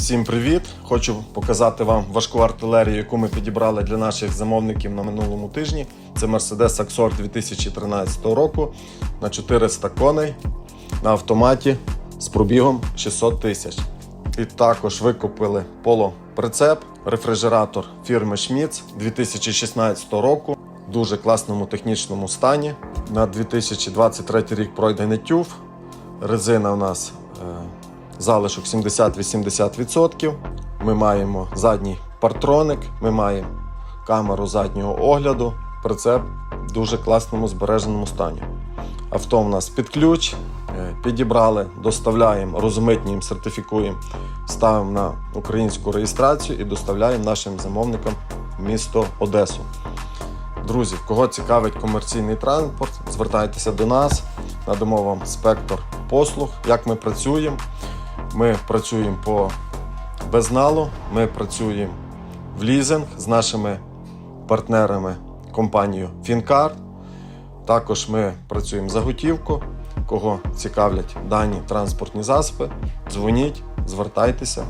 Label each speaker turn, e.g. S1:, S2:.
S1: Всім привіт! Хочу показати вам важку артилерію, яку ми підібрали для наших замовників на минулому тижні. Це Mercedes Axor 2013 року на 400 коней на автоматі з пробігом 600 тисяч. І також викупили полоприцеп, рефрижератор фірми Schmitz 2016 року в дуже класному технічному стані. На 2023 рік пройдений тюф. Резина у нас е, залишок 70-80%. Ми маємо задній партроник, ми маємо камеру заднього огляду. Прицеп в дуже класному збереженому стані. Авто в нас під ключ, е, підібрали, доставляємо, розмитнюємо, сертифікуємо, ставимо на українську реєстрацію і доставляємо нашим замовникам місто Одесу. Друзі, кого цікавить комерційний транспорт, звертайтеся до нас, надамо вам спектр послуг, як ми працюємо. Ми працюємо по безналу, ми працюємо в лізинг з нашими партнерами компанією Фінкар. Також ми працюємо за готівку. Кого цікавлять дані транспортні засоби, дзвоніть, звертайтеся.